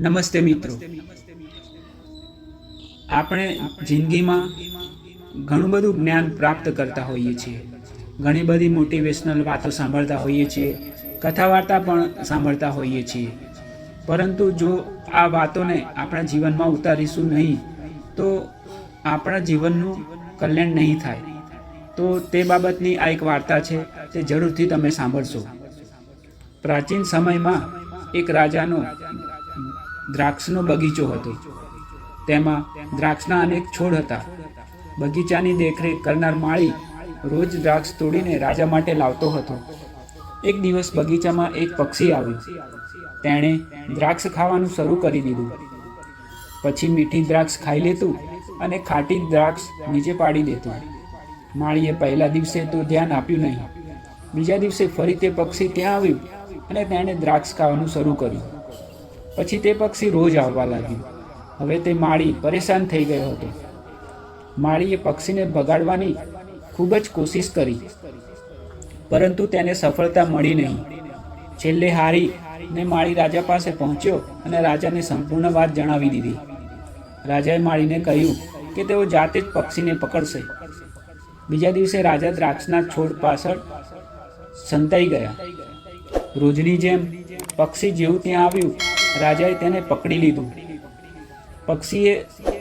નમસ્તે મિત્રો. આપણે જિંદગીમાં ઘણું બધું જ્ઞાન પ્રાપ્ત કરતા હોઈએ છીએ. ઘણી બધી મોટિવેશનલ વાતો સાંભળતા હોઈએ છીએ. કથા વાર્તા પણ સાંભળતા હોઈએ છીએ. પરંતુ જો આ વાતોને આપણા જીવનમાં ઉતારીશું નહીં, તો આપણા જીવનનું કલ્યાણ નહીં થાય. તો તે બાબતની આ એક વાર્તા છે, તે જરૂરથી તમે સાંભળશો. પ્રાચીન સમયમાં એક રાજાનો દ્રાક્ષનો બગીચો હતો. તેમાં દ્રાક્ષના અનેક છોડ હતા. બગીચાની દેખરેખ કરનાર માળી રોજ દ્રાક્ષ તોડીને રાજા માટે લાવતો હતો. એક દિવસ બગીચામાં એક પક્ષી આવ્યું. તેણે દ્રાક્ષ ખાવાનું શરૂ કરી દીધું. પછી મીઠી દ્રાક્ષ ખાઈ લેતું અને ખાટી દ્રાક્ષ નીચે પાડી દેતું. માળીએ પહેલા દિવસે તો ધ્યાન આપ્યું નહીં. બીજા દિવસે ફરી તે પક્ષી ત્યાં આવ્યું અને તેણે દ્રાક્ષ ખાવાનું શરૂ કર્યું. પછી તે પક્ષી રોજ આવવા લાગ્યું. હવે તે માળી પરેશાન થઈ ગયો હતો. માળીએ પક્ષીને ભગાડવાની ખૂબ જ કોશિશ કરી, પરંતુ તેને સફળતા મળી નહીં. છેલ્લે હારી ને માળી રાજા પાસે પહોંચ્યો અને રાજાને સંપૂર્ણ વાત જણાવી દીધી. રાજાએ માળીને કહ્યું કે તેઓ જાતે જ પક્ષીને પકડશે. બીજા દિવસે રાજા દ્રાક્ષના છોડ પાછળ સંતાઈ ગયા. રોજની જેમ પક્ષી જેવું ત્યાં આવ્યું. રાજાએ તેને પકડી લીધું. પક્ષીએ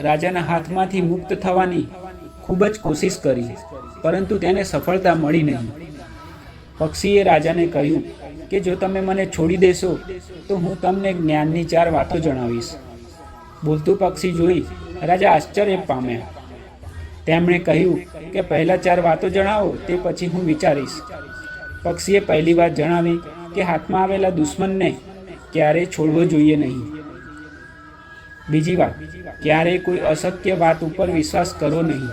રાજાના હાથમાંથી મુક્ત થવાની ખૂબ જ કોશિશ કરી, પરંતુ તેને સફળતા મળી નહીં. પક્ષીએ રાજાને કહ્યું કે, જો તમે મને છોડી દેશો, તો હું તમને જ્ઞાનની ચાર વાતો જણાવીશ. બોલતું પક્ષી જોઈ રાજા આશ્ચર્ય પામ્યા. તેમણે કહ્યું કે, પહેલા ચાર વાતો જણાવો, તે પછી હું વિચારીશ. પક્ષીએ પહેલી વાત જણાવી કે, હાથમાં આવેલા દુશ્મનને ક્યારેય છોડવો જોઈએ નહીં. બીજી વાત ક્યારેય કોઈ અશક્ય વાત ઉપર વિશ્વાસ કરવો નહીં.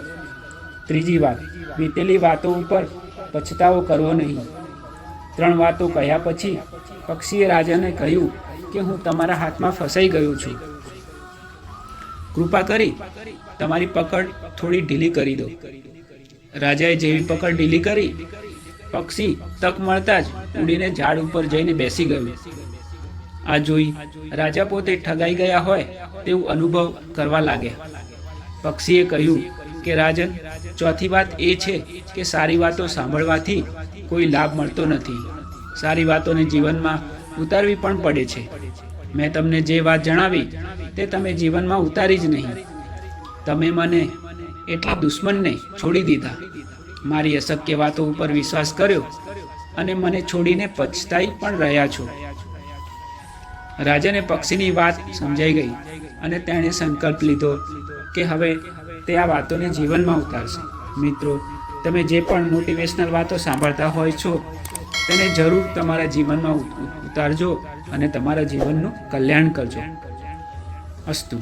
ત્રીજી વાત, વીતેલી વાતો ઉપર પછતાવો કરવો નહીં. ત્રણ વાતો કહ્યા પછી પક્ષીએ રાજાને કહ્યું કે હું તમારા હાથમાં ફસાઈ ગયો છું. કૃપા કરી તમારી પકડ થોડી ઢીલી કરી દો. રાજાએ જેવી પકડ ઢીલી કરી, પક્ષી તક મળતા જ ઉડીને ઝાડ ઉપર જઈને બેસી ગયું. આ જોઈ રાજા પોતે ઠગાઈ ગયા હોય તેવું અનુભવ કરવા લાગ્યા. પક્ષીએ કહ્યું કે, રાજન, ચોથી વાત એ છે કે સારી વાતો સાંભળવાથી કોઈ લાભ મળતો નથી. સારી વાતોને જીવનમાં ઉતારવી પણ પડે છે. મેં તમને જે વાત જણાવી તે તમે જીવનમાં ઉતારી જ નહીં. તમે મને એટલા દુશ્મનને છોડી દીધા. મારી અશક્ય વાતો ઉપર વિશ્વાસ કર્યો અને મને છોડીને પછતાઈ પણ રહ્યા છો. રાજાને પક્ષીની વાત સમજાઈ ગઈ અને તેણે સંકલ્પ લીધો કે હવે તે આ વાતોને જીવનમાં ઉતારશે. મિત્રો, તમે જે પણ મોટિવેશનલ વાતો સાંભળતા હોય છો, તેને જરૂર તમારા જીવનમાં ઉતારજો અને તમારા જીવનનું કલ્યાણ કરજો. અસ્તુ.